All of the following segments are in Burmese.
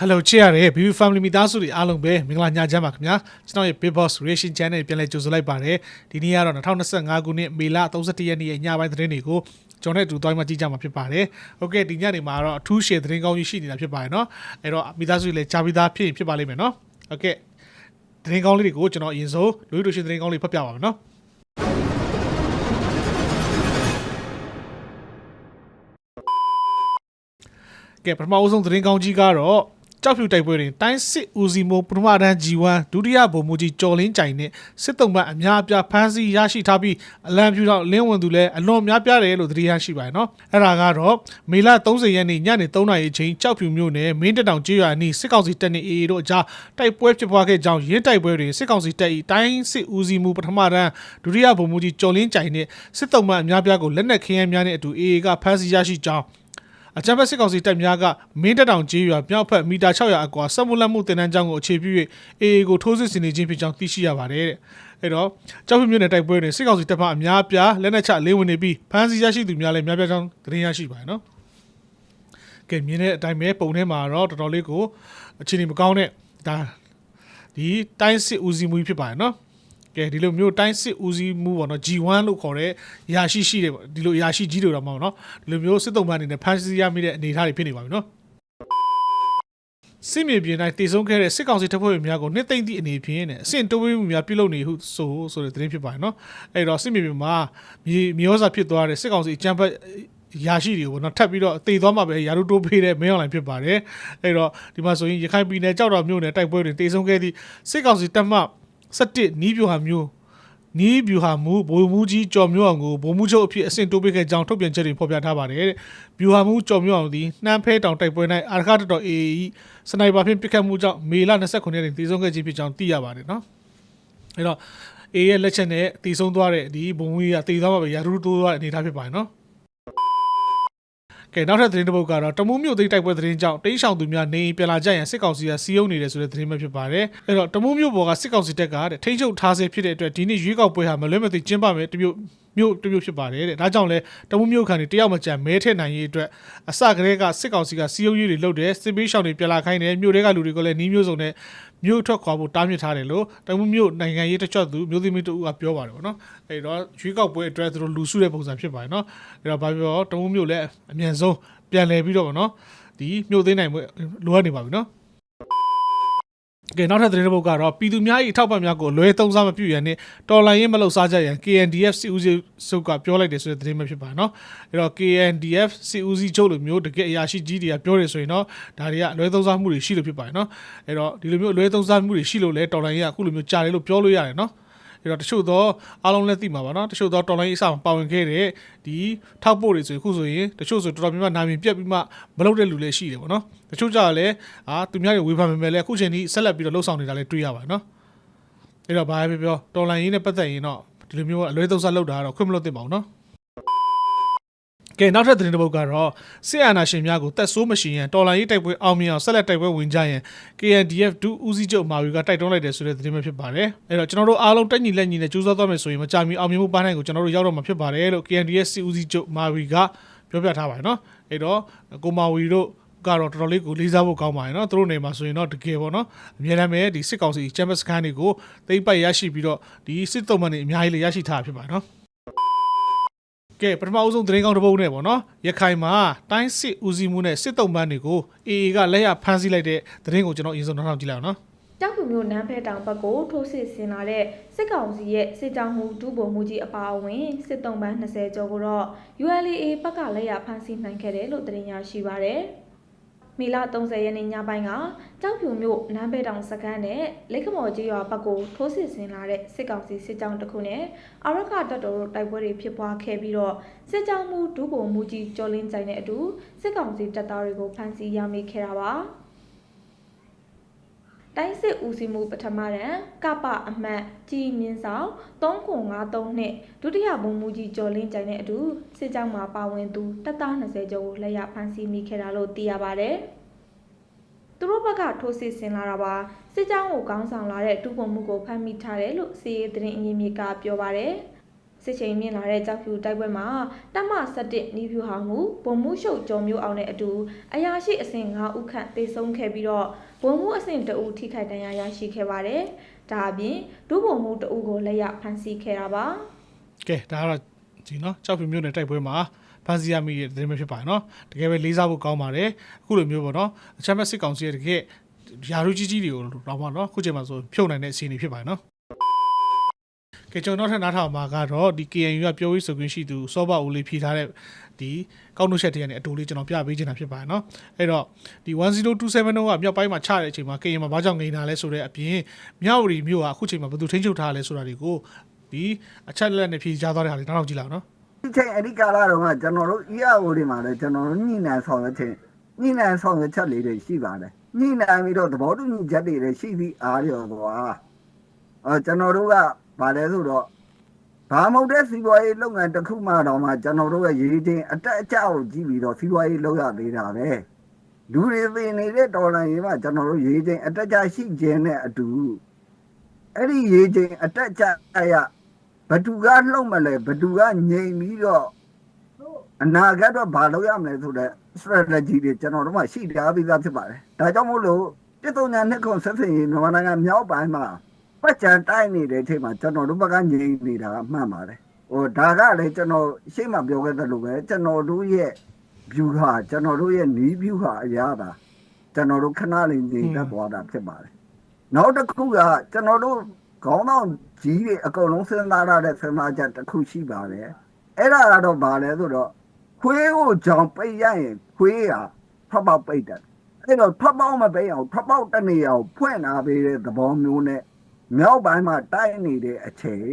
Hello ချစ်ရတဲ့ BB Family မိသားစုတွေအားလုံးပဲမင်္ဂလာညချမ်းပါခင်ဗျာကျွန်တော်ရဲ့ Big Boss Reaction Channel ပြန်လည်ကြိုဆိုလိုက်ပါတယ်ဒီနေ့ကတော့2025ခုနှစ်မေလ31ရက်နေ့ရဲ့ညပိုင်းသတင်းတွေကိုကျွန်တော်နဲ့အတူတွိုင်းမှကြည့်ကြမှာဖြစ်ပါတယ်ဟုတ်ကဲ့ဒီညနေမှာတော့အထူးရှယ်သတင်းကောင်းကြီးရှိနေတာဖြစ်ပါတယ်เนาะအဲ့တော့မိသားစုတွေလည်းကြားပြီးသားဖြစ်ရင်ဖြစ်ပါလိမ့်မယ်เนาะဟုတ်ကဲ့သတင်းကောင်းလေးတွေကိုကျွန်တော်အရင်ဆုံးလူလူရှင်သတင်းကောင်းလေးဖတ်ပြပါမယ်เนาะ ကဲပထမအဆုံးသတင်းကောင်းကြီးကတော့ ကြောက်ဖြူတိုက်ပွဲတွင်တိုင်းစစ်ဦးစီးမှုပထမတန်း G1 ဒုတိယဗိုလ်မှူးကြီးကျော်လင်းကြိုင်နဲ့စစ်တုံးပတ်အများအပြားဖမ်းဆီးရရှိထားပြီးအလံဖြူတော့လင်းဝင်သူလည်းအလွန်များပြားတယ်လို့သတင်းရရှိပါတယ်နော်အဲ့ဒါကတော့မေလ30ရက်နေ့ညနေ3နာရီအချိန်ကြောက်ဖြူမြို့နယ်မင်းတက်တောင်ကျေးရွာအနီးစစ်ကောင်စီတပ်နဲ့ AA တို့အကြားတိုက်ပွဲဖြစ်ပွားခဲ့ကြောင်းရင်းတိုက်ပွဲတွင်စစ်ကောင်စီတပ်၏တိုင်းစစ်ဦးစီးမှုပထမတန်းဒုတိယဗိုလ်မှူးကြီးကျော်လင်းကြိုင်နဲ့စစ်တုံးပတ်အများအပြားကိုလက်နက်ခင်းရမ်းများနဲ့အတူ AA ကဖမ်းဆီးရရှိကြောင်း အကြမ်းဖက်စစ်ကောင်စီတပ်များကမင်းတပ်တောင်ကျေးရွာမြောက်ဖက်မီတာ600အကွာစက်မှုလက်မှုတင်တန်းကျောင်းကိုအခြေပြု၍ AA ကိုထိုးစစ်ဆင်နေခြင်းဖြစ်ကြောင်းသိရှိရပါတယ်တဲ့။အဲတော့ကြောက်ဖြူမြို့နယ်တိုက်ပွဲတွင်စစ်ကောင်စီတပ်မှအများအပြားလက်နက်ချလေးဝင်နေပြီးဖမ်းဆီးရရှိသူများလည်းများပြားကြောင်းသတင်းရရှိပါတယ်နော်။ကဲမြင်တဲ့အတိုင်းပဲပုံထဲမှာတော့တော်တော်လေးကိုအခြေအနေမကောင်းတဲ့ဒါဒီတိုင်းစစ်ဦးစီးမှုဖြစ်ပါတယ်နော်။ ကဲဒီလိုမျိုးတိုင်းစစ်ဦးစီးမှုပေါ့နော် G1 လို့ခေါ်တဲ့ရာရှိရှိတယ်ပေါ့ဒီလိုရာရှိကြီးတွေတော့မဟုတ်နော်ဒီလိုမျိုးစစ်တုံးပန်းအနေနဲ့ဖမ်းဆီးရမိတဲ့အနေအထားတွေဖြစ်နေပါပြီနော်စစ်မြေပြင်တိုင်းတည်ဆုံးခဲ့တဲ့စစ်ကောင်စီတပ်ဖွဲ့ဝင်များကိုနှစ်သိမ့်သည့်အနေဖြင့်နဲ့အဆင့်တိုးပြီးမှုများပြုလုပ်နေဟုဆိုဆိုတဲ့သတင်းဖြစ်ပါတယ်နော်အဲ့တော့စစ်မြေပြင်မှာမြေမြေဩဇာဖြစ်သွားတဲ့စစ်ကောင်စီအကြမ်းဖက်ရာရှိတွေကိုနော်ထပ်ပြီးတော့တည်သွားမှာပဲယာရုတိုးပေးတဲ့မင်းအွန်လိုင်းဖြစ်ပါတယ်အဲ့တော့ဒီမှာဆိုရင်ရခိုင်ပြည်နယ်ကြောက်တော်မြို့နယ်တိုက်ပွဲတွေတည်ဆုံးခဲ့သည့်စစ်ကောင်စီတပ်မှ 17နီးပြူဟာမျိုးနီးဗျူဟာမူဘိုလ်မူကြီးကျော်မျိုးအောင်ကိုဘိုလ်မူချုပ်အဖြစ်အဆင့်တိုးပေးခဲ့ကြောင်းထုတ်ပြန်ချက်တွေဖော်ပြထားပါတယ်တဲ့ဗျူဟာမူကျော်မျိုးအောင်သည်နှမ်းဖဲတောင်တိုက်ပွဲ၌အာရခတတော် AA စနိုက်ပါဖြင့်ပစ်ခတ်မှုကြောင့်မေလ29ရက်နေ့တည်ဆုံးခဲ့ခြင်းဖြစ်ကြောင်းသိရပါတယ်နော်အဲ့တော့ AA ရဲ့လက်ချက်နဲ့တည်ဆုံးသွားတဲ့ဒီဘုံမူကြီးကတည်သွားမှာပဲရာထူးတိုးသွားတဲ့အနေအထားဖြစ်ပါတယ်နော် ကဲနောက်ထပ်သတင်းတစ်ပုဒ်ကတော့တမူးမြို့သိမ်းတိုက်ပွဲသတင်းကြောင့်တိန့်ရှောင်သူများနေအိမ်ပြန်လာကြရန်စစ်ကောင်စီကစီးယုံနေတယ်ဆိုတဲ့သတင်းပဲဖြစ်ပါတယ်။အဲ့တော့တမူးမြို့ပေါ်ကစစ်ကောင်စီတပ်ကတဲ့ထိန်းချုပ်ထားဆဲဖြစ်တဲ့အတွက်ဒီနေ့ရွေးကောက်ပွဲဟာမလွဲမသွေကျင်းပမယ်တမျိုး မြို့တမျိုးဖြစ်ပါတယ်တဲ့။ဒါကြောင့်လဲတမူးမြို့ခံတွေတယောက်မကြံမဲထည့်နိုင်ရေးအတွက်အစကတည်းကစစ်ကောင်စီကစီးယုံရေးတွေလုပ်တယ်စစ်ပေးရှောင်တွေပြန်လာခိုင်းတယ်မြို့တွေကလူတွေကလည်းနီးမျိုးစုံနဲ့မြို့ထွက်ခွာဖို့တားမြစ်ထားတယ်လို့တမူးမြို့နိုင်ငံရေးတချို့သူမြို့သမီးတို့ကပြောပါတယ်ပေါ့နော်။အဲ့တော့ရွေးကောက်ပွဲအတွက်သူတို့လူစုတဲ့ပုံစံဖြစ်ပါတယ်နော်။အဲ့တော့ဘာပြောတမူးမြို့လည်းအမြန်ဆုံးပြန်လဲပြီးတော့ဗောနော်ဒီမြို့သိမ်းနိုင်မှုလိုအပ်နေပါပြီနော် ကဲနောက်ထပ်သတင်းတစ်ပုဒ်ကတော့ပြည်သူများ၏အထောက်ပံ့များကိုလွဲသုံးစားမပြုရန်နဲ့တော်လိုင်းရင်မလှုပ်ရှားကြရန် KNDF စီဦးစီးစုကပြောလိုက်တယ်ဆိုတဲ့သတင်းပဲဖြစ်ပါနော်အဲ့တော့ KNDF စီဦးစီးချုပ်လိုမျိုးတကယ်အရာရှိကြီးတွေကပြောတယ်ဆိုရင်တော့ဒါတွေကအလွဲသုံးစားမှုတွေရှိလို့ဖြစ်ပါတယ်နော်အဲ့တော့ဒီလိုမျိုးအလွဲသုံးစားမှုတွေရှိလို့လဲတော်လိုင်းရင်ကအခုလိုမျိုးကြားတယ်လို့ပြောလို့ရတယ်နော် ပြီးတော့တချို့သောအားလုံးလည်းသိမှာပါနော်တချို့သောတော်လိုင်းအစမှာပါဝင်ခဲ့တဲ့ဒီထောက်ပို့တွေဆိုခုဆိုရင်တချို့ဆိုတော်တော်များများနာမည်ပြက်ပြီးမှမလုပ်တဲ့လူလည်းရှိတယ်ပေါ့နော်တချို့ကြတော့လည်းအာသူများတွေဝေဖန်ပေမဲ့လည်းအခုချိန်ထိဆက်လက်ပြီးတော့လှုပ်ဆောင်နေတာလည်းတွေ့ရပါတယ်နော်အဲ့တော့ဘာပဲပြောတော်လိုင်းရင်းနဲ့ပတ်သက်ရင်တော့ဒီလိုမျိုးအလွဲသုံးစားလုပ်တာကတော့ခွင့်မလွတ်သင့်ပါဘူးနော် ကဲနောက်ထပ်သတင်းတစ်ပုဒ်ကတော့စစ်အာဏာရှင်များကိုတက်ဆိုးမရှိရန်တော်လိုင်းရေးတိုက်ပွဲအောင်မြင်အောင်ဆက်လက်တိုက်ပွဲဝင်ကြရန် KNDF ဒုဦးစီးချုပ်မာဝီကတိုက်တွန်းလိုက်တယ်ဆိုတဲ့သတင်းပဲဖြစ်ပါတယ်။အဲ့တော့ကျွန်တော်တို့အားလုံးတက်ညီလက်ညီနဲ့ကြိုးစားသွားမယ်ဆိုရင်မကြမီအောင်မြင်မှုပန်းနိုင်ကိုကျွန်တော်တို့ရောက်တော့မှာဖြစ်ပါတယ်လို့ KNDF စီဦးစီးချုပ်မာဝီကပြောပြထားပါတယ်နော်။အဲ့တော့ကိုမာဝီတို့ကတော့တော်တော်လေးကိုလေးစားဖို့ကောင်းပါတယ်နော်သူတို့နေမှာဆိုရင်တော့တကယ်ပေါ့နော်အများအားဖြင့်ဒီစစ်ကောင်စီချမ်ပီယံစကန်တွေကိုသိမ့်ပိုက်ရရှိပြီးတော့ဒီစစ်တုံးမန်တွေအများကြီးလေးရရှိထားတာဖြစ်ပါတယ်နော် ကဲပထမအဦးဆုံးသတင်းကောင်းတစ်ပုဒ်နဲ့ပေါ့နော်ရခိုင်မှာတိုင်းစစ်ဦးစီးမှုနဲ့စစ်တုံးပန်းတွေကို AA ကလက်ရဖမ်းဆီးလိုက်တဲ့သတင်းကိုကျွန်တော်အရင်ဆုံးနောက်ထောင်ကြည့်လိုက်အောင်နော်ကြောက်ဖြူမျိုးနန်းဖဲတောင်ဘက်ကိုထိုးစစ်ဆင်လာတဲ့စစ်ကောင်စီရဲ့စစ်ကြောင်းမှုဒုဗိုလ်မှူးကြီးအပါအဝင်စစ်တုံးပန်း20ကျော်ကိုတော့ ULA ဘက်ကလက်ရဖမ်းဆီးနိုင်ခဲ့တယ်လို့သတင်းရရှိပါရယ်။ မီလ30ရက်နေ့ညပိုင်းကကြောက်ဖြူမျိုးနန်းဖဲတောင်စခန်းနဲ့လိတ်ကမော်ကြီးရွာဘက်ကိုထိုးစစ်ဆင်လာတဲ့စစ်ကောင်စီစစ်ကြောင်းတစ်ခုနဲ့အာရခတပ်တော်တို့တိုက်ပွဲတွေဖြစ်ပွားခဲ့ပြီးတော့စစ်ကြောင်းမှုဒုဗိုလ်မှူးကြီးကျော်လင်းကြိုင်နဲ့အတူစစ်ကောင်စီတပ်သားတွေကိုဖမ်းဆီးရမိခဲ့တာပါ။ တိုင်းစစ်ဦးစီးမှုပထမရန်ကပအမှတ်ကြီးမြင့်ဆောင်3953နှစ်ဒုတိယဘုံမူကြီးကျော်လင်းကြိုင်တဲ့အတူစစ်ကြောင်းမှာပါဝင်သူတပ်သား20ကျော်ကိုလက်ရဖမ်းဆီးမိခဲ့တာလို့သိရပါတယ်။သူတို့ဘက်ကထိုးစစ်ဆင်လာတာပါစစ်ကြောင်းကိုကောင်းဆောင်လာတဲ့ဒုဗုံမှုကိုဖမ်းမိထားတယ်လို့စီရေးသတင်းအရင်းမြစ်ကပြောပါတယ်။စစ်ချိန်မြင့်လာတဲ့ကြောက်ဖြူတိုက်ပွဲမှာတမ17နီးဖြူဟောင်းမှုဘုံမှုရှုပ်ကျော်မျိုးအောင်နဲ့အတူအရာရှိအဆင့်9ဦးခန့်တေဆုံးခဲ့ပြီးတော့ ဘုံမှုအဆင့်2ဦးထိခိုက်ဒဏ်ရာရရှိခဲ့ပါတယ်။ဒါအပြင်ဒုဘုံမှု2ဦးကိုလက်ရဖမ်းဆီးခဲ့တာပါ။ကဲဒါကတော့ဒီနော်ကြောက်ဖြူမျိုးနဲ့တိုက်ပွဲမှာဖန်စီရမိရဲ့သတင်းပဲဖြစ်ပါတယ်နော်တကယ်ပဲလေးစားဖို့ကောင်းပါတယ်အခုလိုမျိုးပေါ့နော်အချမ်းဘက်စစ်ကောင်စီရဲ့တကယ်ယာရုကြီးကြီးတွေကိုတော့ပေါ့နော်ခုချိန်မှာဆိုဖြုတ်နိုင်တဲ့အခြေအနေဖြစ်ပါတယ်နော် ကဲကျွန်တော်နောက်ထပ်နားထောင်မှာကတော့ဒီ KNU ကပြောရေးဆိုခွင့်ရှိသူစောဘဦးလေးဖြေထားတဲ့ဒီကောက်နှုတ်ချက်တည်းကနေအတူလေးကျွန်တော်ပြပေးချင်တာဖြစ်ပါတယ်နော်အဲ့တော့ဒီ10270ကမြောက်ပိုင်းမှာချတဲ့အချိန်မှာ KN မှာဘာကြောင့်ငိန်တာလဲဆိုတဲ့အပြင်မြောက်ဝတီမြို့ကအခုချိန်မှာဘယ်သူထိန်းချုပ်ထားလဲဆိုတာတွေကိုဒီအချက်လက်နဲ့ဖြေကြားသွားတဲ့ဟာလေးနောက်တော့ကြည့်လောက်နော်ဒီချိန်အဓိကာလတော့ကကျွန်တော်တို့ EAO တွေမှာလည်းကျွန်တော်တို့ညှိနှံဆောင်ရွက်ခြင်းညှိနှံဆောင်ရွက်ချက်လေးတွေရှိပါတယ်ညှိနှံပြီးတော့သဘောတူညီချက်တွေလည်းရှိပြီးအားရသွားအဲကျွန်တော်တို့က ဗာလဲဆိုတော့ဘာမဟုတ်တဲ့စီးပွားရေးလုပ်ငန်းတစ်ခုမှတော့မှကျွန်တော်တို့ရဲ့ရည်ချင်းအတက်အကျကိုကြည့်ပြီးတော့စီးပွားရေးလုပ်ရသေးတာပဲလူတွေသိနေတဲ့ဒေါ်လာရေးမှာကျွန်တော်တို့ရည်ချင်းအတက်ကျရှိခြင်းနဲ့အတူအဲ့ဒီရည်ချင်းအတက်ကျရဘသူကလှုပ်မလဲဘသူကငြိမ်ပြီးတော့အနာဂတ်တော့ဘာလုပ်ရမလဲဆိုတော့ strategy တွေကျွန်တော်တို့မှရှိထားပြီးသားဖြစ်ပါတယ်။ဒါကြောင့်မို့လို့တစ်သုံးညာနှစ်ခုဆက်စင်ရေးမြန်မာနိုင်ငံမြောက်ပိုင်းမှာ ပတ်ကြံတိုက်နေတဲ့အချိန်မှာကျွန်တော်တို့ဘက်ကငြိမ်နေတာကမှန်ပါတယ်။ဟိုဒါကလည်းကျွန်တော်ရှေ့မှာပြောခဲ့သလိုပဲကျွန်တော်တို့ရဲ့ view ဟာကျွန်တော်တို့ရဲ့နီး view ဟာအရာတာကျွန်တော်တို့ခဏလေးငြိမ်သက်သွားတာဖြစ်ပါတယ်။နောက်တစ်ခုကကျွန်တော်တို့ခေါင်းဆောင်ကြီးတွေအကုန်လုံးစဉ်းစားရတဲ့စဉ်းစားချက်တစ်ခုရှိပါတယ်အဲ့ဒါကတော့ဘာလဲဆိုတော့ခွေးကိုကြောင်ပိတ်ရရင်ခွေးကထွက်ပေါက်ပိတ်တယ်အဲ့တော့ထွက်ပေါက်မပိတ်အောင်ထွက်ပေါက်တစ်နေရာကိုဖွင့်လာပေးတဲ့သဘောမျိုးနဲ့ မြောက်ပိုင်းမှာတိုက်နေတဲ့အချိန်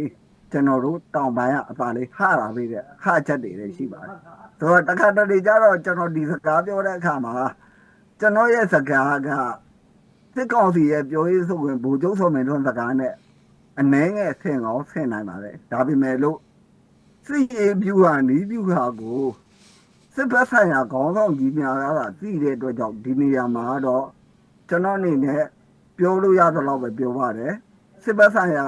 ကျွန်တော်တို့တောင်ပိုင်းကအပါလေးဟလာပေးတဲ့ဟချက်တွေလည်းရှိပါတယ်ဆိုတော့တစ်ခါတလေကျတော့ကျွန်တော်ဒီစကားပြောတဲ့အခါမှာကျွန်တော်ရဲ့စကားကစစ်ကောင်စီရဲ့ပြောရေးဆိုရင်ဘူကျုံးဆောင်မယ်တို့စကားနဲ့အနှဲငယ်ဆင်အောင်ဆင်နိုင်ပါလေဒါပေမဲ့လို့စစ်ရေးပြူဟာနီးပြူဟာကိုစစ်ဘက်ဆိုင်ရာခေါင်းဆောင်ကြီးများကသိတဲ့အတွက်ကြောင့်ဒီနေရာမှာတော့ကျွန်တော်အနေနဲ့ပြောလို့ရသလောက်ပဲပြောပါတယ် စစ်ဘက်ဆိုင်ရာ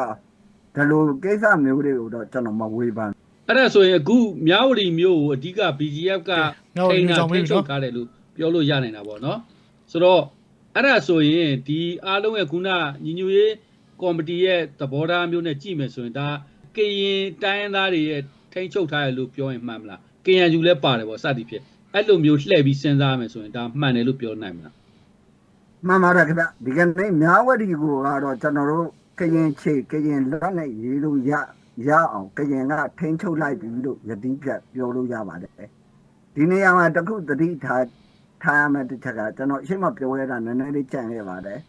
ဒီလိုကိစ္စမျိုးတွေကိုတော့ကျွန်တော်မဝေဖန်အဲ့ဒါဆိုရင်အခုမြောက်ဝတီမျိုးကိုအဓိက BGF ကမြောက်ဝတီမျိုးကြောင့်ထိမေးန်းပြီနော်ချုပ်ထားတယ်လို့ပြောလို့ရနိုင်တာပေါ့နော်ဆိုတော့အဲ့ဒါဆိုရင်ဒီအားလုံးရဲ့ခုနညီညွတ်ရေးကော်မတီရဲ့သဘောထားမျိုးနဲ့ကြည့်မယ်ဆိုရင်ဒါကရင်တိုင်းရင်းသားတွေရဲ့ထိန်းချုပ်ထားတယ်လို့ပြောရင်မှန်မလား KNU လည်းပါတယ်ပေါ့စသည်ဖြင့်အဲ့လိုမျိုးလှည့်ပြီးစဉ်းစားရမယ်ဆိုရင်ဒါမှန်တယ်လို့ပြောနိုင်မလားမှန်ပါတယ်ခင်ဗျဒီကနေ့မြားဝတီကိုကတော့ကျွန်တော်တို့ ကရင်ချေကရင်လက်နဲ့ရေးလို့ရရအောင်ကရင်ကထိန်းချုပ်လိုက်ပြီလို့ယတိပြတ်ပြောလို့ရပါတယ်ဒီနေရာမှာတခုသတိထားထားရမယ့်တစ်ချက်ကကျွန်တော်အရှိမပြောရတာနည်းနည်းလေးကြံခဲ့ပါတယ်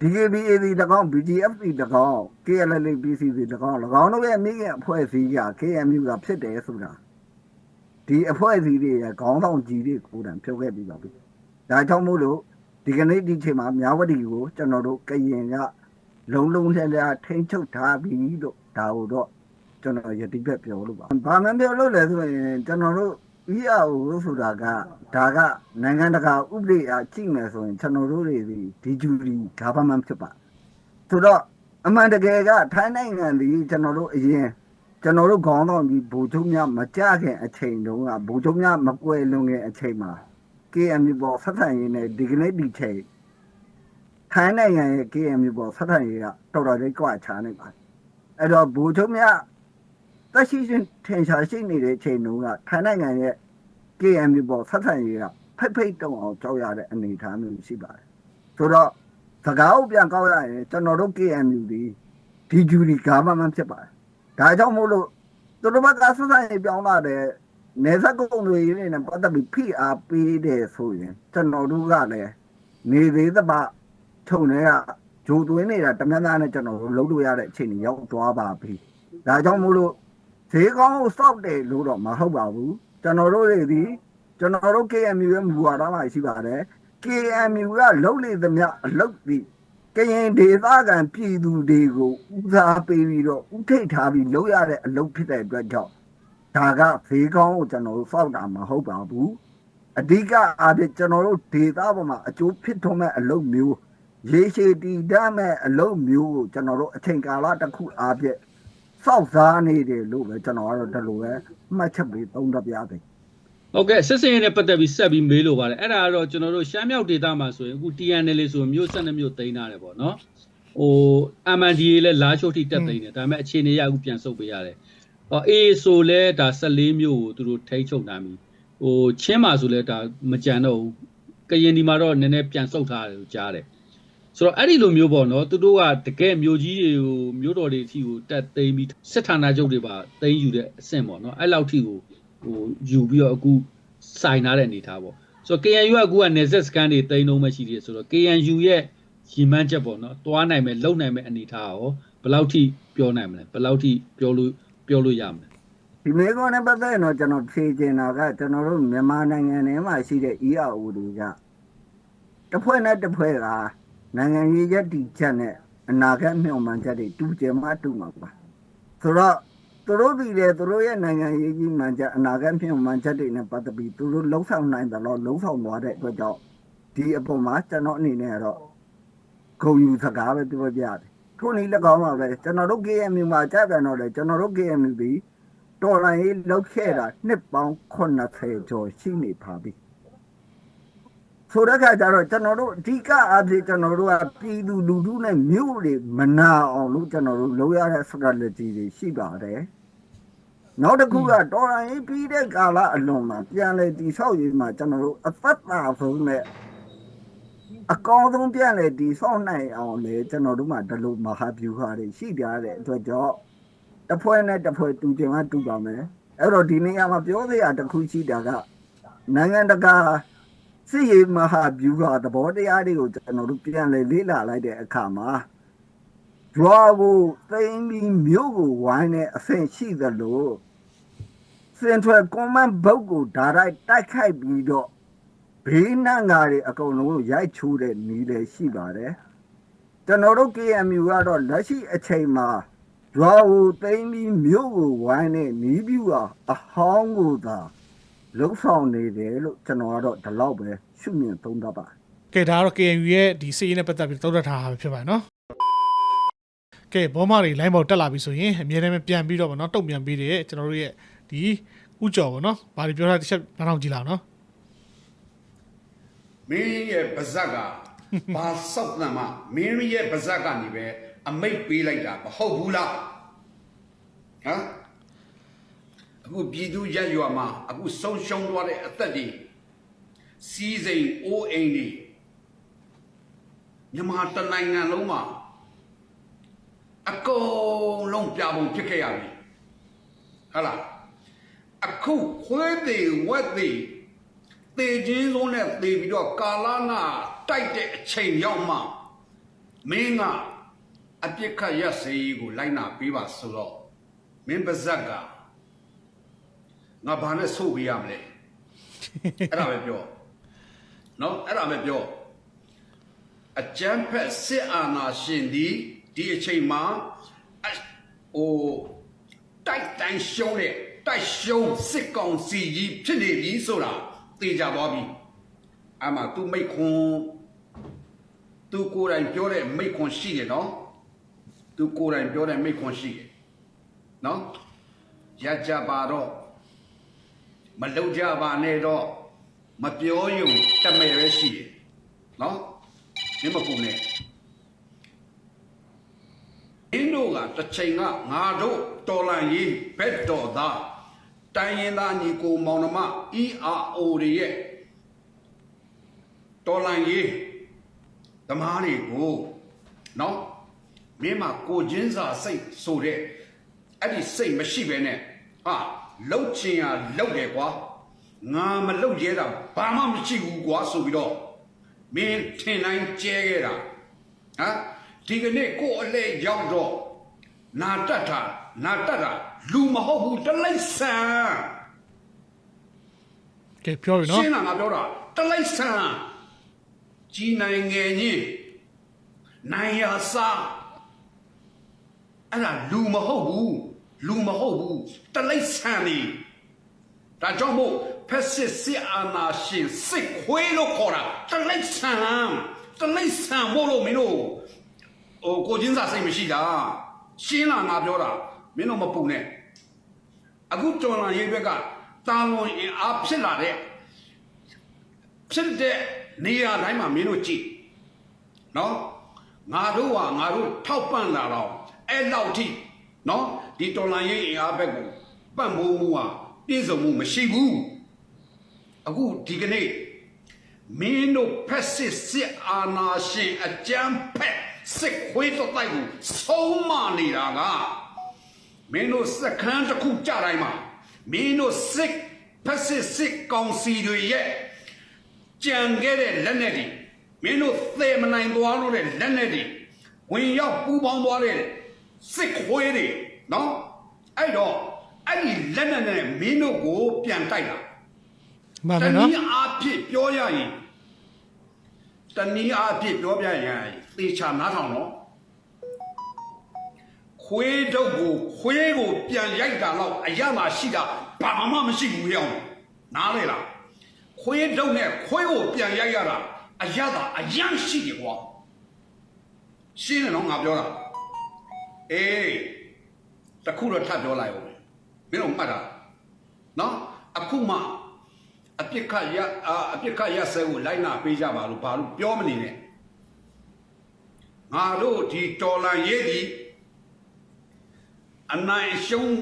DKBAC တကောင် BGFC တကောင် KLLPC တကောင်၎င်းတို့ရဲ့မိခင်အဖွဲ့အစည်းက KMU ကဖြစ်တယ်ဆိုတာဒီအဖွဲ့အစည်းတွေရဲ့ခေါင်းဆောင်ကြီးတွေကိုယ်တိုင်ဖြုတ်ခဲ့ပြီးပါပြီဒါကြောင့်မို့လို့ဒီကနေ့ဒီချိန်မှာမြဝတီကိုကျွန်တော်တို့ကရင်က လုံလုံလည်လည်ထိန်းချုပ်ထားပြီလို့ဒါကိုတော့ကျွန်တော်ယတိပြတ်ပြောလို့ပါ။ဘာမှမပြောလို့လဲဆိုရင်ကျွန်တော်တို့ EAO ဆိုတာကဒါကနိုင်ငံတကာဥပဒေအကြည့်မယ်ဆိုရင်ကျွန်တော်တို့တွေဒီဒီဂျူရီ government ဖြစ်ပါဆိုတော့အမှန်တကယ်ကထိုင်းနိုင်ငံဒီကျွန်တော်တို့အရင်ကျွန်တော်တို့ခေါင်းဆောင်ကြီးဘူချုံများမကြခင်အချိန်တုန်းကဘူချုံများမကွယ်လွန်ခင်အချိန်မှာ KMU ပေါ်ဆက်ဆံရေးနဲ့ဒီကနေ့ဒီချိန် ထိုင်းနိုင်ငံရဲ့ KMU ပေါ်ဆက်ဆံရေးကတော်တော်လေးကြွားချနေပါတယ်အဲ့တော့ဘူချုံများတက်ရှိရှင်ထင်ရှားရှိနေတဲ့ချိန်တုန်းကထိုင်းနိုင်ငံရဲ့ KMU ပေါ်ဆက်ဆံရေးကဖိတ်ဖိတ်တုံအောင်ကြောက်ရတဲ့အနေအထားမျိုးရှိပါတယ်ဆိုတော့စကားကိုပြန်ကောက်ရရင်ကျွန်တော်တို့ KMU ဒီဒီဂျူရီဂါမမန်ဖြစ်ပါတယ်ဒါကြောင့်မို့လို့သူတို့ဘက်ကဆက်ဆံရေးပြောင်းလာတဲ့နေဆက်ကုန်းတွေရင်းနဲ့ပတ်သက်ပြီးဖိအားပေးတယ်ဆိုရင်ကျွန်တော်တို့ကလည်းနေသေးသပါ ထုံတွေကဂျိုသွင်းနေတာတမန်သားနဲ့ကျွန်တော်တို့လုံးလို့ရတဲ့အခြေအနေရောက်သွားပါပြီ။ဒါကြောင့်မို့လို့ဈေးကောင်းကိုစောက်တယ်လို့တော့မဟုတ်ပါဘူး။ကျွန်တော်တို့တွေဒီကျွန်တော်တို့ KMU ရဲ့မူဝါဒမှာရှိပါတယ်။ KMU ကလုံးလေသမျှအလုပ်ပြီးကရင်ဒေသခံပြည်သူတွေကိုဦးစားပေးပြီးတော့ဥထိတ်ထားပြီးလုပ်ရတဲ့အလုပ်ဖြစ်တဲ့အတွက်ကြောင့်ဒါကဖေးကောင်းကိုကျွန်တော်တို့စောက်တာမဟုတ်ပါဘူးအဓိကအားဖြင့်ကျွန်တော်တို့ဒေတာပေါ်မှာအကျိုးဖြစ်ထွန်းမဲ့အလုပ်မျိုး ရေရှည်တည်တတ်မဲ့အလုပ်မျိုးကိုကျွန်တော်တို့အချိန်ကာလတစ်ခုအားဖြင့်စောက်စားနေတယ်လို့ပဲကျွန်တော်ကတော့ဒီလိုပဲမှတ်ချက်ပြီးသုံးသပ်ပြတယ်ဟုတ်ကဲ့စစ်စင်ရေးနဲ့ပတ်သက်ပြီးဆက်ပြီးမေးလို့ပါတယ်အဲ့ဒါကတော့ကျွန်တော်တို့ရှမ်းမြောက်ဒေသမှာဆိုရင်အခု TNL လေးဆိုမျိုး12မျိုးတိန်းထားတယ်ပေါ့နော်ဟို MNDA လည်းလာချို့ထိတက်သိန်းတယ်ဒါပေမဲ့အခြေအနေရအခုပြန်ဆုတ်ပေးရတယ်ဟော A ဆိုလဲဒါ14မျိုးကိုသူတို့ထိန်းချုပ်ထားပြီဟိုချင်းမှာဆိုလဲဒါမကြံတော့ဘူးကရင်ဒီမှာတော့နည်းနည်းပြန်ဆုတ်ထားတယ်လို့ကြားတယ် ဆိုတော့အဲ့ဒီလိုမျိုးပေါ့နော်သူတို့ကတကယ်မျိုးကြီးတွေကိုမျိုးတော်တွေအထိကိုတက်သိမ်းပြီးစစ်ဌာနချုပ်တွေပါသိမ်းယူတဲ့အဆင့်ပေါ့နော်အဲ့လောက်ထိကိုဟိုယူပြီးတော့အခုစိုင်ထားတဲ့အနေထားပေါ့ဆိုတော့ KNU ကအခုကနေဆက်စကန်တွေတိန်းလုံးမရှိသေးတယ်ဆိုတော့ KNU ရဲ့ရီမန်းချက်ပေါ့နော်တွားနိုင်မယ်လုံနိုင်မယ်အနေထားရောဘယ်လောက်ထိပြောနိုင်မလဲဘယ်လောက်ထိပြောလို့ပြောလို့ရမလဲဒီမေကောနဲ့ပတ်သက်ရင်တော့ကျွန်တော်ဖြေချင်တာကကျွန်တော်တို့မြန်မာနိုင်ငံထဲမှာရှိတဲ့ EAO တွေကတစ်ဖွဲ့နဲ့တစ်ဖွဲ့က နိုင်ငံရေးရက်တီချက်နဲ့အနာဂတ်မျှော်မှန်းချက်တွေတူကြမှတူမှာပါဆိုတော့သူတို့ဒီလေသူတို့ရဲ့နိုင်ငံရေးကြီးမှန်ချက်အနာဂတ်မျှော်မှန်းချက်တွေနဲ့ပတ်သက်ပြီးသူတို့လှုပ်ဆောင်နိုင်တယ်လို့လှုပ်ဆောင်သွားတဲ့အတွက်ကြောင့်ဒီအပေါ်မှာကျွန်တော်အနေနဲ့ကတော့ဂုဏ်ယူစကားပဲပြောပြတယ်ထို့နည်း၎င်းပါပဲကျွန်တော်တို့ KMU မှာကြာပြန်တော့လေကျွန်တော်တို့ KMU ပြီးတော်လိုင်းရေးလောက်ခဲ့တာနှစ်ပေါင်း80ကျော်ရှိနေပါပြီ ဆိုတဲ့အခါကျတော့ကျွန်တော်တို့အဓိကအဖြစ်ကျွန်တော်တို့ကပြည်သူလူထုနဲ့မြို့တွေမနာအောင်လို့ကျွန်တော်တို့လုပ်ရတဲ့ strategy တွေရှိပါတယ်နောက်တစ်ခုကတော်လိုင်းရေးပြီးတဲ့ကာလအလွန်မှာပြန်လေတိဆောက်ရေးမှာကျွန်တော်တို့အသက်သာဆုံးနဲ့အကောင်းဆုံးပြန်လေတိဆောက်နိုင်အောင်လေကျွန်တော်တို့မှာဒီလိုမဟာဗျူဟာတွေရှိကြတဲ့အတွက်ကြောင့်တစ်ဖွဲ့နဲ့တစ်ဖွဲ့တူချင်မှတူပါမယ်အဲ့တော့ဒီနေရာမှာပြောစရာတစ်ခုရှိတာကနိုင်ငံတကာ စစ်ရေးမဟာဗျူဟာသဘောတရားတွေကိုကျွန်တော်တို့ပြန်လည်လေ့လာလိုက်တဲ့အခါမှာ draw ကိုသိမ်းပြီးမြို့ကိုဝိုင်းတဲ့အဆင့်ရှိသလို Central Command ဘုတ်ကိုဓာတ်ရိုက်တိုက်ခိုက်ပြီးတော့ဘေးနှံငါတွေအကုန်လုံးကိုရိုက်ချိုးတဲ့နည်းလည်းရှိပါတယ်ကျွန်တော်တို့ KMU ကတော့လက်ရှိအချိန်မှာရွာကိုသိမ်းပြီးမြို့ကိုဝိုင်းနေနီးပြူဟာအဟောင်းကိုသာ လှုပ်ဆောင်နေတယ်လို့ကျွန်တော်ကတော့ဒီလောက်ပဲရှုမြင်သုံးသပ်ပါကဲဒါကတော့ KNU ရဲ့ဒီစီးရေးနဲ့ပတ်သက်ပြီးသုံးသပ်ထားတာပဲဖြစ်ပါတယ်နော်ကဲဘောမတွေ line ပေါ်တက်လာပြီဆိုရင်အမြဲတမ်းပြန်ပြီးတော့ဗောနော်တုံ့ပြန်ပြီးတဲ့ကျွန်တော်တို့ရဲ့ဒီဥကြော်ဗောနော်ဘာတွေပြောတာတစ်ချက်နားထောင်ကြည့်လာနော်မင်းရဲ့ပါဇက်ကဘာစောက်တမ်းမမင်းရဲ့ပါဇက်ကနေပဲအမိတ်ပေးလိုက်တာမဟုတ်ဘူးလားဟမ် အခုပြည်သူရက်ရွာမှာအခုဆုံးရှုံးသွားတဲ့အသက်တွေစီးစိမ်အိုးအိမ်တွေမြန်မာတစ်နိုင်ငံလုံးမှာအကုန်လုံးပြပုံဖြစ်ခဲ့ရပြီဟုတ်လားအခုခွေးတွေဝက်တွေတေချင်းဆုံးနဲ့တေပြီးတော့ကာလနာတိုက်တဲ့အချိန်ရောက်မှမင်းကအပြစ်ခတ်ရက်စေးကိုလိုက်နာပေးပါဆိုတော့မင်းပါဇက်က ငါဘာနဲ့ဆို့ပေးရမလဲအဲ့ဒါပဲပြောနော်အဲ့ဒါပဲပြောအကျန်းဖက်စစ်အာဏာရှင်ဒီဒီအချိန်မှာအဟိုတိုက်တိုင်းရှုံးတဲ့တိုက်ရှုံးစစ်ကောင်စီကြီးဖြစ်နေပြီဆိုတာသိကြသွားပြီအမှသူမိတ်ခွန်းသူကိုယ်တိုင်ပြောတဲ့မိတ်ခွန်းရှိတယ်နော်သူကိုယ်တိုင်ပြောတဲ့မိတ်ခွန်းရှိတယ်နော်ရကြပါတော့ မလုံကြပါနဲ့တော့မပြောယူတမဲ့ပဲရှိတယ်နော်မင်းမကူနဲ့အင်းတို့ကတစ်ချိန်ကငါတို့တော်လန်ရေးဘက်တော်သားတိုင်းရင်သားညီကိုမောင်နှမ ERO တွေရဲ့တော်လန်ရေးဓမားတွေကိုနော်မင်းမကိုချင်းစာစိတ်ဆိုတဲ့အဲ့ဒီစိတ်မရှိဘဲနဲ့ဟာ လှုပ်ချင်ရလှုပ်တယ်ကွာငါမလှုပ်ရဲတာဘာမှမရှိဘူးကွာဆိုပြီးတော့မင်းထင်တိုင်းကျဲခဲ့တာဟမ်ဒီကနေ့ကိုယ်အလဲရောက်တော့နာတတ်တာနာတတ်တာလူမဟုတ်ဘူးတလိမ့်ဆန်ကဲပြောပြီနော်ရှင်းလားငါပြောတာတလိမ့်ဆန်ကြီးနိုင်ငယ်ကြီးနိုင်ရစားအဲ့ဒါလူမဟုတ်ဘူး လူမဟုတ်ဘူးတလိမ့်ဆန်နေဒါကြောင့်မို့ဖက်စစ်စစ်အာဏာရှင်စစ်ခွေးလို့ခေါ်တာတလိမ့်ဆန်တလိမ့်ဆန်မို့လို့မင်းတို့ဟိုကိုချင်းစာစိတ်မရှိတာရှင်းလားငါပြောတာမမင်းတို့မပူနဲ့အခုတော်လန်ရေးဘက်ကတာလွန်အင်အားဖြစ်လာတဲ့ဖြစ်တဲ့နေရာတိုင်းမှာမင်းတို့ကြည့်နော်ငါတို့ဟာငါတို့ထောက်ပံ့လာတော့အဲ့လောက်ထိနော် ဒီတော်လန်ရေးအင်အားဘက်ကိုပံ့ပိုးမှုဟာပြည့်စုံမှုမရှိဘူးအခုဒီကနေ့မင်းတို့ဖက်စစ်စစ်အာနာရှင်အကြမ်းဖက်စစ်ခွေးတော့တိုက်ကိုဆုံးမနေတာကမင်းတို့စက္ကန့်တစ်ခုကြတိုင်းမှာမင်းတို့စစ်ဖက်စစ်စစ်ကောင်စီတွေရဲ့ကြံခဲ့တဲ့လက်နက်တွေမင်းတို့သေမနိုင်သွားလို့တဲ့လက်နက်တွေဝင်ရောက်ပူးပေါင်းသွားတဲ့စစ်ခွေးတွေ နော်အဲ့တော့အဲ့ဒီလက်နက်နဲ့မင်းတို့ကိုပြန်တိုက်တာမှန်တမယ်နော်နည်းအားဖြင့်ပြောရရင်တနည်းအားဖြင့်ပြောပြရင်သေချာနားထောင်တော့ခွေးတုပ်ကိုခွေးကိုပြန်ရိုက်တာတော့အရသာရှိတာဘာမှမရှိဘူးဟဲ့အောင်နားလေလားခွေးတုပ်နဲ့ခွေးကိုပြန်ရိုက်ရတာအရသာအရန်ရှိတယ်ကွာရှင်းတယ်နော်ငါပြောတာအေး တခုတော့ထပ်ပြောလိုက်ဦးမယ်မင်းတို့မှတ်တာနော်အခုမှအပြစ်ခတ်ရအာအပြစ်ခတ်ရဆဲကိုလိုက်နာပေးကြပါလို့ဘာလို့ပြောမနေနဲ့ငါတို့ဒီတော်လန်ရေးဒီအနိုင်ရှုံး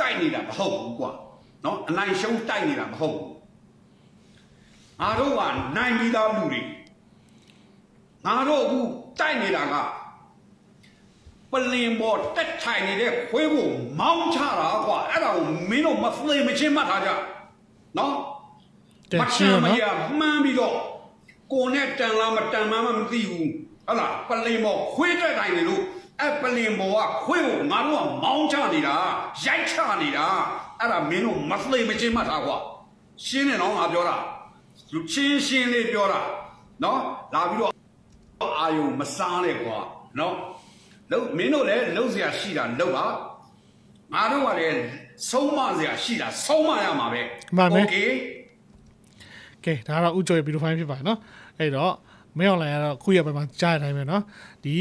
တိုက်နေတာမဟုတ်ဘူးကွာနော်အနိုင်ရှုံးတိုက်နေတာမဟုတ်ဘူးငါတို့ကနိုင်ပြီးသားလူတွေငါတို့အခုတိုက်နေတာက ပလင်ပေါ်တက်ထိုင်နေတဲ့ခွေးကိုမောင်းချတာကွာအဲ့ဒါကိုမင်းတို့မသိမချင်းမှတ်ထားကြနော်တဲ့မရှင်းချရမ်းမနော်ရမှန်းပြီးတော့ကိုနဲ့တန်လားမတန်မှန်းမသိဘူးဟုတ်လားပလင်မော်ခွေးတက်တိုင်းလေလို့အဲ့ပလင်မော်ကခွေးကိုငါတို့ကမောင်းချနေတာရိုက်ချနေတာအဲ့ဒါမင်းတို့မသိမချင်းမှတ်ထားကွာရှင်းနေတော့ငါပြောတာလူချင်းရှင်းလေးပြောတာနော်လာပြီးတော့အာယုံမစားနဲ့ကွာနော် လုံးမင်းတို့လည်းလုံးเสียရှိတာလုံးပါငါတို့ကလည်းဆုံးမเสียရှိတာဆုံးမရမှာပဲ မှန်မယ် โอเค ကဲဒါကတော့ဥကျော်ရဲ့ဗီဒီယိုဖိုင်ဖြစ်ပါတယ်နော်အဲ့တော့မင်းအွန်လိုင်းကတော့ခုရက်ပိုင်းမှာကြားတဲ့အတိုင်းပဲနော်ဒီ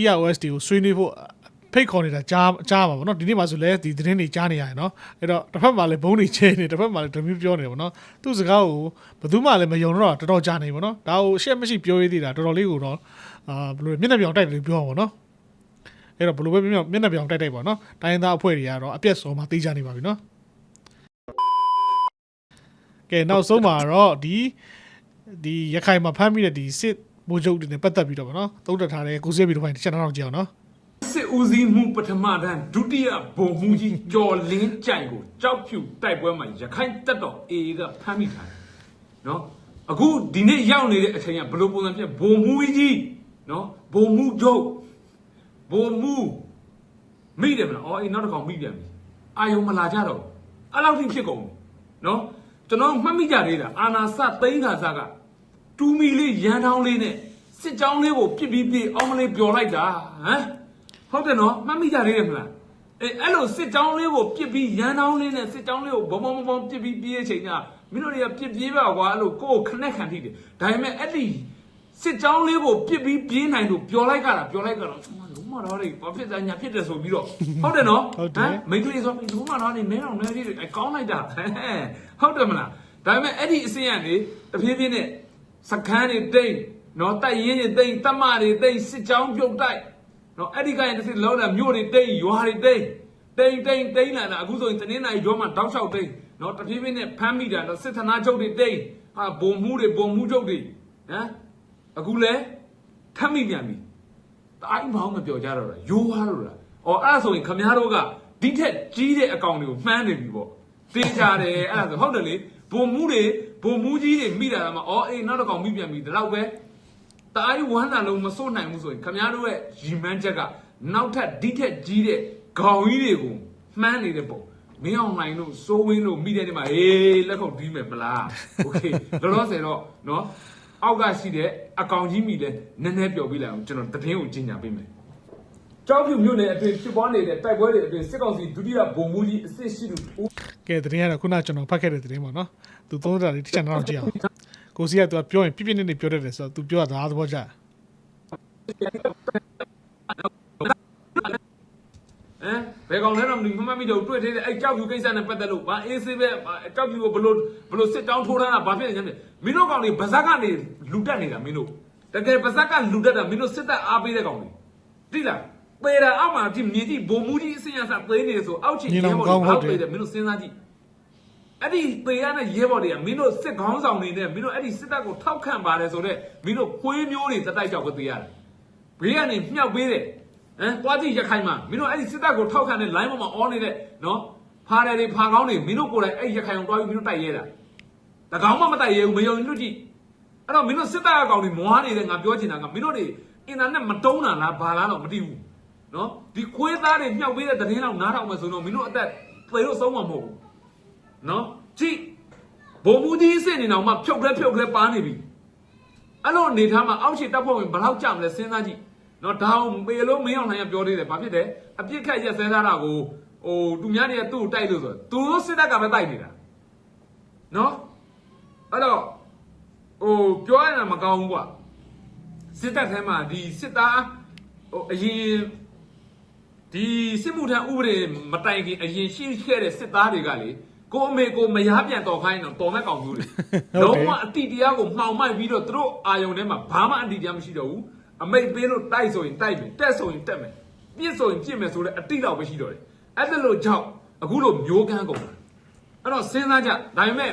EOS တွေကိုဆွေးနွေးဖို့ဖိတ်ခေါ်နေတာကြားကြားပါဗောနော်ဒီနေ့မှဆိုလဲဒီသတင်းတွေကြားနေရတယ်နော်အဲ့တော့တစ်ဖက်မှာလည်းဘုံတွေချဲနေတစ်ဖက်မှာလည်းတမျိုးပြောနေတယ်ဗောနော်သူ့စကားကိုဘယ်သူမှလည်းမယုံတော့တော်တော်ကြားနေဗောနော်ဒါကိုရှက်မရှိပြောရသေးတာတော်တော်လေးကိုတော့အာဘယ်လိုလဲမျက်နှာပြောင်တိုက်တယ်လို့ပြောပါဗောနော် အဲ့တော့ဘယ်လိုပဲမျက်မျက်နှာပြောင်တိုက်တိုက်ပါနော်တိုင်းရင်းသားအဖွဲ့တွေကတော့အပြက်စောမှသိကြနေပါပြီနော်ကဲနောက်ဆုံးမှာတော့ဒီဒီရခိုင်မှာဖမ်းမိတဲ့ဒီစစ်မိုးချုပ်တွေနဲ့ပတ်သက်ပြီးတော့ဗောနော်သုံးတက်ထားတဲ့ကိုစဲဗီဒီယိုဖိုင်တစ်ချက်နောက်ကြည့်အောင်နော်စစ်ဦးစီးမှုပထမတန်းဒုတိယဗိုလ်မှူးကြီးကျော်လင်းကြိုင်ကိုကြောက်ဖြူတိုက်ပွဲမှာရခိုင်တပ်တော် AA ကဖမ်းမိထားတယ်နော်အခုဒီနေ့ရောက်နေတဲ့အချိန်ကဘယ်လိုပုံစံဖြစ်ဗိုလ်မှူးကြီးနော်ဗိုလ်မှူးချုပ် ဗိုလ်မှူးမိတယ်မလားအော်အေးနောက်တစ်ကောင်မိပြန်ပြီအာယုံမလာကြတော့ဘူးအဲ့လောက်ထိဖြစ်ကုန်ပြီနော်ကျွန်တော်မှတ်မိကြသေးတာအာနာစသိန်းခါစားကတူမီလေးရန်တောင်းလေးနဲ့စစ်ကြောင်းလေးကိုပြစ်ပြီးပြစ်အောင်မလေးပျော်လိုက်တာဟမ်ဟုတ်တယ်နော်မှတ်မိကြသေးတယ်မလားအဲအဲ့လိုစစ်ကြောင်းလေးကိုပြစ်ပြီးရန်တောင်းလေးနဲ့စစ်ကြောင်းလေးကိုဘုံဘုံဘုံဘုံပြစ်ပြီးပြေးတဲ့အချိန်ကမင်းတို့တွေကပြစ်ပြေးပါကွာအဲ့လိုကိုယ်ကိုခနဲ့ခံထိတယ်ဒါပေမဲ့အဲ့ဒီ စစ်ကြောင်းလေးကိုပြစ်ပြီးပြေးနိုင်လို့ပျော်လိုက်ကြတာပျော်လိုက်ကြတော့လုံးမတော်တွေဘာဖြစ်တာညာဖြစ်တယ်ဆိုပြီးတော့ဟုတ်တယ်နော်ဟုတ်တယ်မိန်းကလေးဆိုပြီးလုံးမတော်တွေနင်းအောင်နေသေးတယ်အကောင်းလိုက်တာဟဲ့ဟုတ်တယ်မလားဒါပေမဲ့အဲ့ဒီအစင်းကနေတဖြည်းဖြည်းနဲ့စကန်းတွေတိတ်နော်တိုက်ရင်တွေတိတ်တမတွေတိတ်စစ်ကြောင်းပြုတ်တိုက်နော်အဲ့ဒီကရင်တစ်စစ်လုံးတာမြို့တွေတိတ်ရွာတွေတိတ်တိတ်တိတ်တိတ်လာတာအခုဆိုရင်တနင်္လာရီရောမှာတောက်လျှောက်တိတ်နော်တဖြည်းဖြည်းနဲ့ဖမ်းမိတာတော့စစ်ဌာနချုပ်တွေတိတ်ဟာဘုံမှုတွေဘုံမှုချုပ်တွေဟမ် အခုလဲထပ်မိပြန်ပြီတိုင်းဘောင်းမပြောကြတော့တာယိုးသွားတော့တာအော်အဲ့ဒါဆိုရင်ခမည်းတော်ကဒီထက်ကြီးတဲ့အကောင်တွေကိုမှန်းနေပြီပေါ့တင်ကြတယ်အဲ့ဒါဆိုဟုတ်တယ်လေဘုံမှုတွေဘုံမှုကြီးတွေမိတာကမှအော်အေးနောက်တစ်ကောင်မိပြန်ပြီဒီတော့ပဲ တအားကြီးဝမ်းသာလုံးမစိုးနိုင်ဘူးဆိုရင်ခမည်းတော်ရဲ့ရီမန်းချက်ကနောက်ထပ်ဒီထက်ကြီးတဲ့ခေါင်းကြီးတွေကိုမှန်းနေတဲ့ပုံမင်းအောင်နိုင်လို့စိုးဝင်းလို့မိတဲ့နေ့မှာဟေးလက်ခုပ်တီးမယ်မလားโอเคလောလောဆယ်တော့เนาะ အောက်ကရှိတဲ့အကောင်ကြီးမိလဲနည်းနည်းပျော်ပေးလိုက်အောင်ကျွန်တော်တည်င်းကိုကျင်းညာပေးမယ်ကြောက်ဖြူမြို့နယ်အတွင်းဖြစ်ပွားနေတဲ့တိုက်ပွဲတွေအတွင်းစစ်ကောင်စီဒုတိယဗိုလ်မှူးကြီးအစ်စ်ရှိသူဦးကဲသတင်းကတော့ခုနကျွန်တော်ဖတ်ခဲ့တဲ့သတင်းပေါ့နော်သူသုံးတက်တာလေးတစ်ချက်နောက်ကြည့်အောင်ကိုစီကသူကပြောရင်ပြပြနေနေပြောတတ်တယ်ဆိုတော့သူပြောတာဒါသဘောကျတယ်ဟမ် ဘယ်ယ်ကောင်လဲတော့မသိဘူးမမမိတော့တွေ့သေးတယ်အဲ့ကြောက်ဖြူကိစ္စနဲ့ပတ်သက်လို့ဘာအေးဆေးပဲကြောက်ဖြူကိုဘလို့ဘလို့စစ်တောင်းထိုးထားတာဘာဖြစ်နေလဲမင်းတို့ကောင်တွေဗဇက်ကနေလူတက်နေတာမင်းတို့တကယ်ဗဇက်ကလူတက်တာမင်းတို့စစ်တပ်အားပေးတဲ့ကောင်တွေတိလားပေတာအောက်မှာဒီမြေကြီးဘုံမူကြီးအစင်ရစသေးနေဆိုအောက်ချင်ရဲဘော်အောက်ပေတယ်မင်းတို့စဉ်းစားကြည့်အဲ့ဒီပေရတဲ့ရဲဘော်တွေကမင်းတို့စစ်ခေါင်းဆောင်တွေနဲ့မင်းတို့အဲ့ဒီစစ်တပ်ကိုထောက်ခံပါတယ်ဆိုတော့မင်းတို့ခွေးမျိုးတွေတက်တိုက်ကြောက်ပဲသေးရတယ်ဘေးကနေမြှောက်ပေးတယ် ဟမ်သွားကြည့်ရခိုင်မှာမင်းတို့အဲ့ဒီစစ်တပ်ကိုထောက်ခံတဲ့ line ပေါ်မှာ on နေတဲ့နော်ဖားတယ်တွေဖာကောင်းတွေမင်းတို့ကိုယ်တိုင်အဲ့ရခိုင်အောင်တွားပြီးမင်းတို့တိုက်ရဲတာတကောင်မှမတိုက်ရဲဘူးမယုံလွတ်ကြည့်အဲ့တော့မင်းတို့စစ်တပ်အကောင်တွေမွားနေတယ်ငါပြောချင်တာကမင်းတို့တွေအင်တာနက်မတုံးတာလားဘာလားတော့မသိဘူးနော်ဒီခွေးသားတွေမြှောက်ပေးတဲ့သတင်းတော့နားထောင်မယ်ဆိုတော့မင်းတို့အသက်သေလို့ဆုံးမှာမဟုတ်ဘူးနော်ကြည့်ဘုံမူကြီးစစ်နေတော့မှဖြုတ်လဲဖြုတ်လဲပါနေပြီအဲ့လိုအနေထားမှာအောက်ခြေတပ်ဖွဲ့ဝင်ဘယ်လောက်ကြမလဲစဉ်းစားကြည့် နော်ဒါအောင်ပေလို့မင်းအောင်နိုင်ရပြောသေးတယ်ဘာဖြစ်တယ်အပြစ်ခတ်ရက်စဲထားတာကိုဟိုသူများတွေကသူ့ကိုတိုက်လို့ဆိုတော့သူတို့စစ်တပ်ကပဲတိုက်နေတာနော်အဲ့တော့ဟိုပြောရတာမကောင်းဘူးကွာစစ်တပ်ထဲမှာဒီစစ်သားဟိုအရင်ဒီစစ်မှုထမ်းဥပဒေမတိုင်ခင်အရင်ရှိခဲ့တဲ့စစ်သားတွေကလေကိုအမေကိုမရားပြန်တော်ခိုင်းတော့တော်မဲ့ကောင်မျိုးတွေလုံးဝအတိတရားကိုမှောင်မိုက်ပြီးတော့သူတို့အာယုံထဲမှာဘာမှအတိတရားမရှိတော့ဘူး အမိတ်ပေးလို့တိုက်ဆိုရင်တိုက်မယ်တက်ဆိုရင်တက်မယ်ပြစ်ဆိုရင်ပြစ်မယ်ဆိုတော့အတိတော့ပဲရှိတော့တယ်အဲ့ဒါလို့ကြောင့်အခုလိုမျိုးကန်းကုန်တာအဲ့တော့စဉ်းစားကြဒါပေမဲ့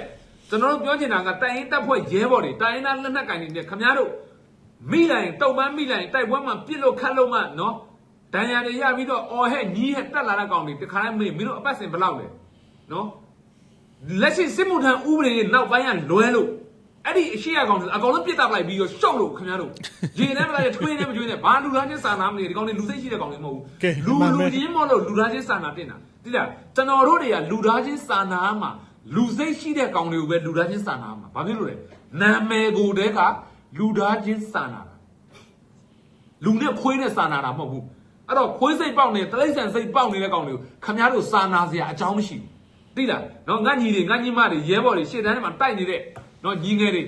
ကျွန်တော်တို့ပြောချင်တာကတိုင်ရင်တက်ဖွဲ့ရဲဘော်တွေတိုင်ရင်သားလက်နက်ကင်တွေခမများတို့မိလိုက်ရင်တုံပန်းမိလိုက်ရင်တိုက်ပွဲမှာပြစ်လို့ခတ်လို့မှနော်ဒဏ်ရာတွေရပြီးတော့အော်ဟဲ့ညီးဟဲ့တက်လာတဲ့ကောင်တွေတခါတည်းမေးမင်းတို့အပတ်စဉ်ဘယ်လောက်လဲနော်လက်ရှိစစ်မှုထမ်းဥပဒေရဲ့နောက်ပိုင်းကလွဲလို့ အဲ့ဒီအရှိရကောင်တွေအကောင်လုံးပြစ်တပ်လိုက်ပြီးတော့ရှုပ်လို့ခင်ဗျားတို့ရေနဲ့မလိုက်ထွေးနဲ့မကျွေးနဲ့ဘာလူသားချင်းစာနာမနေဒီကောင်တွေလူစိတ်ရှိတဲ့ကောင်တွေမဟုတ်ကဲဘူးလူမှန်ပဲလူချင်းမဟုတ်လို့လူသားချင်းစာနာတင်တာတိလားကျွန်တော်တို့တွေကလူသားချင်းစာနာမှာလူစိတ်ရှိတဲ့ကောင်တွေကိုပဲလူသားချင်းစာနာမှာဘာဖြစ်လို့လဲနာမည်ကိုတည်းကလူသားချင်းစာနာတာလူနဲ့ခွေးနဲ့စာနာတာမဟုတ်ဘူးအဲ့တော့ခွေးစိတ်ပေါက်နေတလိษံစိတ်ပေါက်နေတဲ့ကောင်တွေကိုခင်ဗျားတို့စာနာစရာအကြောင်းမရှိဘူးသိလားနော်ငါညီတွေငါညီမတွေရဲဘော်တွေရှေ့တန်းထဲမှာတိုက်နေတဲ့ နော်ညီငယ်တွေ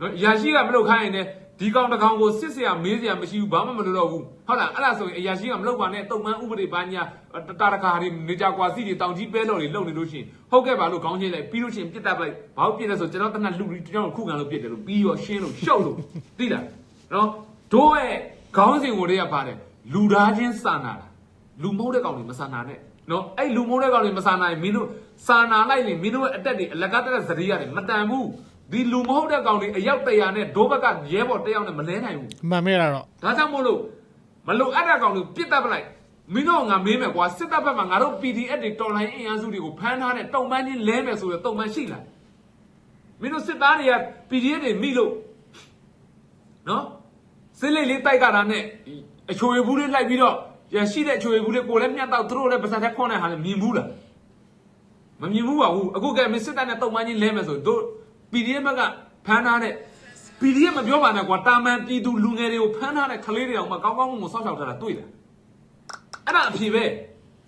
နော်အရာရှိကမလုပ်ခိုင်းရင်လည်းဒီကောင်တစ်ကောင်ကိုစစ်စရာမေးစရာမရှိဘူးဘာမှမလုပ်တော့ဘူးဟုတ်လားအဲ့ဒါဆိုရင်အရာရှိကမလုပ်ပါနဲ့တုံမှန်ဥပဒေဘာညာတတာတကာတွေနေကြကွာစီတွေတောင်ကြီးပဲတော်တွေလုံနေလို့ရှိရင်ဟုတ်ကဲ့ပါလို့ခေါင်းချင်းလိုက်ပြီးလို့ရှိရင်ပြစ်တတ်လိုက်ဘာလို့ပြစ်လဲဆိုကျွန်တော်တနက်လူကြီးကျွန်တော်ခုခံလို့ပြစ်တယ်လို့ပြီးရောရှင်းလို့ရှုပ်လို့သိလားနော်တို့ရဲ့ခေါင်းစဉ်ကိုတည်းကပါတယ်လူသားချင်းစာနာတာလူမဟုတ်တဲ့ကောင်တွေမဆာနာနဲ့နော်အဲ့လူမဟုတ်တဲ့ကောင်တွေမဆာနာရင်မင်းတို့စာနာလိုက်ရင်မင်းတို့ရဲ့အတက်တွေအလကားတက်တဲ့ဇရီရတယ်မတန်ဘူး ဒီလူမဟုတ်တဲ့ကောင်တွေအယောက်တရာနဲ့ဒိုးဘက်ကရဲဘော်တယောက်နဲ့မလဲနိုင်ဘူးအမှန်မဲ့တာတော့ဒါကြောင့်မို့လို့မလို့အဲ့တဲ့ကောင်တွေပြစ်တတ်ပလိုက်မင်းတို့ငါမေးမယ်ကွာစစ်တပ်ဘက်မှာငါတို့ PDF တွေတော်လိုင်းအင်အားစုတွေကိုဖမ်းထားတဲ့တုံပန်းချင်းလဲမယ်ဆိုတော့တုံပန်းရှိလားမင်းတို့စစ်သားတွေက PDF တွေမိလို့နော်စစ်လိတ်လေးတိုက်ကြတာနဲ့အချိုရဘူးလေးလိုက်ပြီးတော့ရရှိတဲ့အချိုရဘူးလေးကိုလည်းမြတ်တော့သူတို့လည်းပါစတဲ့ခွန်းတဲ့ဟာလည်းမြင်ဘူးလားမမြင်ဘူးပါဘူးအခုကဲမင်းစစ်တပ်နဲ့တုံပန်းချင်းလဲမယ်ဆိုတို့ PDF ဘက်ကဖမ်းထားတဲ့ PDF မပြောပါနဲ့ကွာတာမန်ပြည်သူလူငယ်တွေကိုဖမ်းထားတဲ့ကလေးတွေအောင်မှကောင်းကောင်းမွန်မွန်စောင့်ရှောက်ထားတာတွေ့လားအဲ့ဒါအဖြေပဲ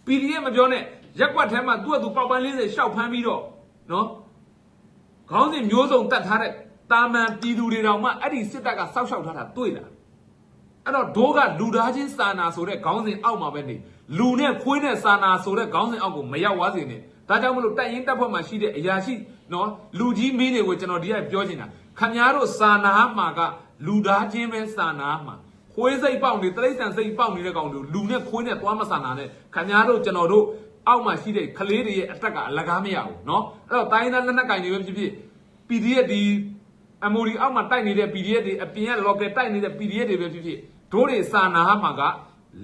PDF မပြောနဲ့ရက်ကွက်ထဲမှာသူ့အတူပေါက်ပန်း40ရှောက်ဖမ်းပြီးတော့နော်ခေါင်းစဉ်မျိုးစုံတတ်ထားတဲ့တာမန်ပြည်သူတွေတောင်မှအဲ့ဒီစစ်တပ်ကစောင့်ရှောက်ထားတာတွေ့လားအဲ့တော့ဒိုးကလူသားချင်းစာနာဆိုတဲ့ခေါင်းစဉ်အောက်မှာပဲနေလူနဲ့ခွေးနဲ့စာနာဆိုတဲ့ခေါင်းစဉ်အောက်ကိုမရောက်သွားစေနဲ့ ဒါကြောင့်မလို့တိုက်ရင်တပ်ဖွဲ့မှာရှိတဲ့အရာရှိနော်လူကြီးမင်းတွေကိုကျွန်တော်ဒီကပြောချင်တာခမများတို့စာနာမှာကလူသားချင်းပဲစာနာမှာခွေးစိတ်ပေါက်နေတရိษံစိတ်ပေါက်နေတဲ့ကောင်တွေလူနဲ့ခွေးနဲ့သွားမစာနာနဲ့ခမများတို့ကျွန်တော်တို့အောက်မှာရှိတဲ့ကလေးတွေရဲ့အတက်ကအလကားမရဘူးเนาะအဲ့တော့တိုင်းသားလက်နက်ကင်တွေပဲဖြစ်ဖြစ် PDF ဒီ MOD အောက်မှာတိုက်နေတဲ့ PDF တွေအပြင်က local တိုက်နေတဲ့ PDF တွေပဲဖြစ်ဖြစ်တို့တွေစာနာမှာက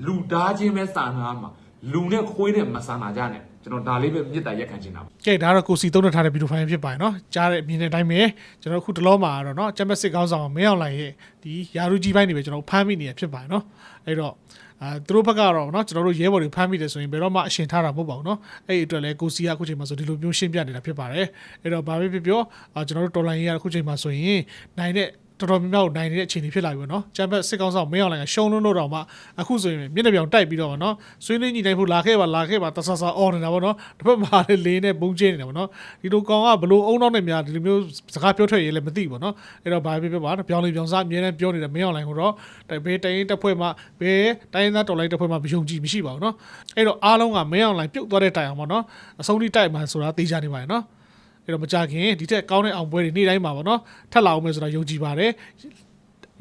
လူသားချင်းပဲစာနာမှာလူနဲ့ခွေးနဲ့မစာနာကြနဲ့ ကျွန်တော်ဒါလေးပဲမြစ်တာရက်ခံချင်တာပါ ကဲဒါတော့ကိုစီသုံးထားတဲ့ဗီဒီယိုဖိုင်ဖြစ်ပါတယ်เนาะကြားတဲ့အမြင်တဲ့အတိုင်းပဲကျွန်တော်အခုတလောမှာတော့เนาะချမ်ပီယံစစ်ကောင်းဆောင်မင်းအောင်လှိုင်ရဲ့ဒီယာရူကြီးပိုင်းတွေပဲကျွန်တော်ဖမ်းမိနေရဖြစ်ပါတယ်เนาะအဲ့တော့အာသူတို့ဘက်ကတော့เนาะကျွန်တော်တို့ရဲဘော်တွေဖမ်းမိတယ်ဆိုရင်ဘယ်တော့မှအရှင်ထားတာမဟုတ်ပါဘူးเนาะအဲ့ဒီအတွက်လည်းကိုစီကအခုချိန်မှာဆိုဒီလိုမျိုးရှင်းပြနေတာဖြစ်ပါတယ်အဲ့တော့ဘာပဲဖြစ်ပြောအာကျွန်တော်တို့တော်လိုင်းရေးကအခုချိန်မှာဆိုရင်နိုင်တဲ့ တော်တော်များများကိုနိုင်နေတဲ့အခြေအနေဖြစ်လာပြီပေါ့နော်။ချမ်ပက်စစ်ကောင်ဆောင်မင်းအောင်လိုင်ကရှုံးလုံးတော့တော့မှအခုဆိုရင်မျက်နှာပြောင်တိုက်ပြီးတော့ပေါ့နော်။ဆွေးနွေးညှိနှိုင်းဖို့လာခဲ့ပါလာခဲ့ပါတဆဆအော်နေတာပေါ့နော်။တစ်ဖက်မှာလည်းလေးနဲ့ဘုံကျင်းနေတာပေါ့နော်။ဒီလိုကောင်ကဘလို့အုံနောက်နဲ့များဒီလိုမျိုးစကားပြောထွက်ရေးလည်းမသိဘူးပေါ့နော်။အဲ့တော့ဘာပဲဖြစ်ပါပြောင်းလေပြောင်းစားအမြဲတမ်းပြောနေတဲ့မင်းအောင်လိုင်ကိုတော့တိုင်ဘေးတိုင်းရင်တစ်ဖွဲ့မှဘေးတိုင်းရင်းသားတော်လိုင်းတစ်ဖွဲ့မှမယုံကြည်မရှိပါဘူးနော်။အဲ့တော့အားလုံးကမင်းအောင်လိုင်ပြုတ်သွားတဲ့တိုင်အောင်ပေါ့နော်။အဆုံးထိတိုက်မှာဆိုတာသိကြနေပါတယ်နော်။ အဲ့တော့မကြခင်ဒီထက်ကောင်းတဲ့အောင်ပွဲတွေနေ့တိုင်းမှာပေါ့နော်ထပ်လာအောင်မယ်ဆိုတာယုံကြည်ပါတယ်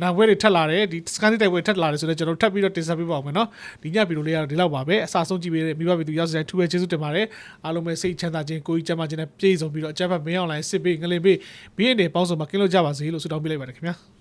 နောက်ပွဲတွေထပ်လာတယ်ဒီစကန်တိုက်ပွဲထပ်လာတယ်ဆိုတော့ကျွန်တော်ထပ်ပြီးတော့တင်ဆက်ပေးပါအောင်မယ်နော်ဒီညဗီဒီယိုလေးကတော့ဒီလောက်ပါပဲအစားဆုံးကြည့်ပေးတဲ့မိဘဗီဒီယိုရောက်စတဲ့ထူးပဲကျေးဇူးတင်ပါတယ်အားလုံးပဲစိတ်ချမ်းသာခြင်းကိုယ်ကြီးကျန်းမာခြင်းနဲ့ပြည့်စုံပြီးတော့အကြမ်းဖက်မင်းအောင်လိုင်းစစ်ပေးငလင်ပေးဘေးအနေပေါင်းစုံမှာကင်းလို့ကြပါစေလို့ဆုတောင်းပေးလိုက်ပါတယ်ခင်ဗျာ